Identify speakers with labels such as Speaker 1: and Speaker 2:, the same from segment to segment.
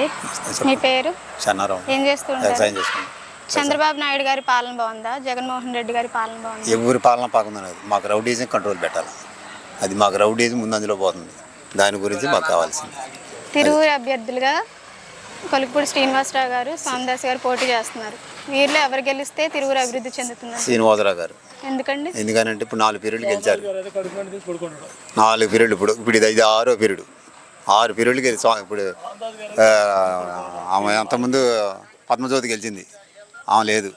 Speaker 1: అండి. మీ పేరు?
Speaker 2: చెన్నారావు.
Speaker 1: ఏం చేస్తుంటారు చంద్రబాబు నాయుడు గారి పాలన బాగుందా? జగన్మోహన్ రెడ్డి గారి పాలన బాగుందా?
Speaker 2: ఎవరి పాలన పాకుందని మాకు రౌడీజం కంట్రోల్ పెట్టాలి. అది మాకు రౌడీజం ముందు అందులో పోతుంది. దాని గురించి మాకు కావాల్సింది.
Speaker 1: తిరువురు అభ్యర్థులుగా కొలుకుపూడి శ్రీనివాసరావు గారు సోమదాస్ గారు పోటీ చేస్తున్నారు. వీరిలో ఎవరు గెలిస్తే తిరువురు అభివృద్ధి చెందుతున్నారు
Speaker 2: శ్రీనివాసరావు గారు.
Speaker 1: ఎందుకండి?
Speaker 2: ఎందుకనంటే ఇప్పుడు నాలుగు పీరియడ్లు గెలిచారు. నాలుగు పీరియడ్లు ఇప్పుడు ఇప్పుడు ఇది ఐదు ఆరో పీరియడ్. ఆరు పీరియడ్లకి గెలిచి ఇప్పుడు ఆమె అంతకుముందు పద్మజ్యోతి గెలిచింది. ఆమె లేదు.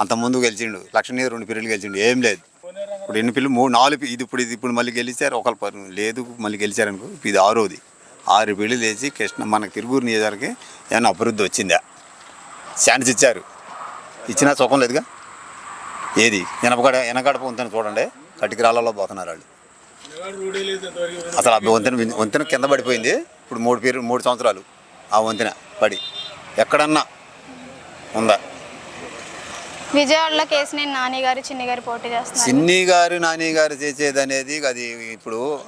Speaker 2: అంతకుముందు గెలిచిండు. లక్ష్మీ రెండు పీరియడ్లు గెలిచిండు. ఏం లేదు. ఇప్పుడు ఎన్ని పిల్లలు మూడు నాలుగు ఇది ఇప్పుడు ఇది ఇప్పుడు మళ్ళీ గెలిచారు. ఒకరు పర్- లేదు మళ్ళీ గెలిచారనుకో ఇప్పుడు ఇది ఆరోది. ఆరు పిల్లలు లేచి కృష్ణ మనకు తిరుగురు నియోజకవర్గం ఏమైనా అభివృద్ధి వచ్చిందా? ఛాన్స్ ఇచ్చారు. ఇచ్చినా సుఖం లేదుగా? ఏది? వెనకడ వెనకడప ఉందని చూడండి. కటికిరాళ్ళలో పోతున్నారు వాళ్ళు. అసలు ఆ వంతెన వంతెన కింద పడిపోయింది. ఇప్పుడు మూడు పేరు మూడు సంవత్సరాలు ఆ వంతెన పడి. ఎక్కడన్నా ఉందా?
Speaker 1: విజయవాడలో కేసినేని నాని గారు చిన్ని గారు పోటీ చేస్తున్నారు.
Speaker 2: చిన్ని గారు నాని గారు చేసేది అనేది అది ఇప్పుడు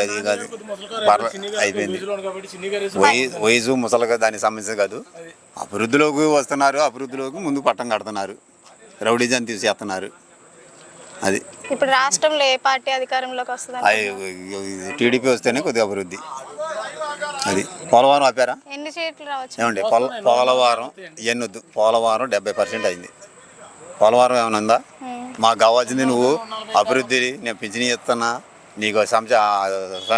Speaker 2: అది కాదు. అయిపోయింది. వయ- వయసు ముసలిగా దానికి సంబంధించి కాదు. అభివృద్ధిలోకి వస్తున్నారు అభివృద్ధిలోకి ముందు పట్టం కడుతున్నారు. రౌడీజాన్ని తీసేస్తున్నారు. అది.
Speaker 1: ఇప్పుడు రాష్ట్రంలో ఏ పార్టీ అధికారంలోకి వస్తుంది
Speaker 2: టీడీపీ వస్తేనే కొద్దిగా అభివృద్ధి. అది. పోలవరం ఆపారా?
Speaker 1: ఎన్ని సీట్లు రావచ్చు?
Speaker 2: ఏమండి పోల పోలవరం ఎన్నొద్దు. పోలవరం డెబ్బై పర్సెంట్ అయింది. పోలవరం ఏమైనా ఉందా? మాకు కావాల్సింది నువ్వు అభివృద్ధి నేను పింఛని ఇస్తున్నా నీకు సంచ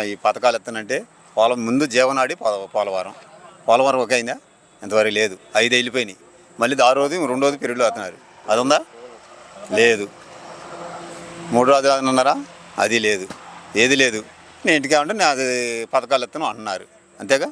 Speaker 2: ఈ పథకాలు ఇస్తానంటే పోల ముందు జీవనాడి పోల- పోలవరం. పోలవరం ఒక అయిందా ఇంతవరకు లేదు. ఐదు వెళ్ళిపోయినాయి మళ్ళీ దారోది రెండోది పీరియడ్లో వస్తున్నారు. అది ఉందా లేదు. మూడు రోజులు అన్నారా ఉన్నారా? అది లేదు. ఏది లేదు. నేను ఇంటికే ఉంటే నేను అది పథకాలు ఇస్తాను అంటున్నారు అంతేగా?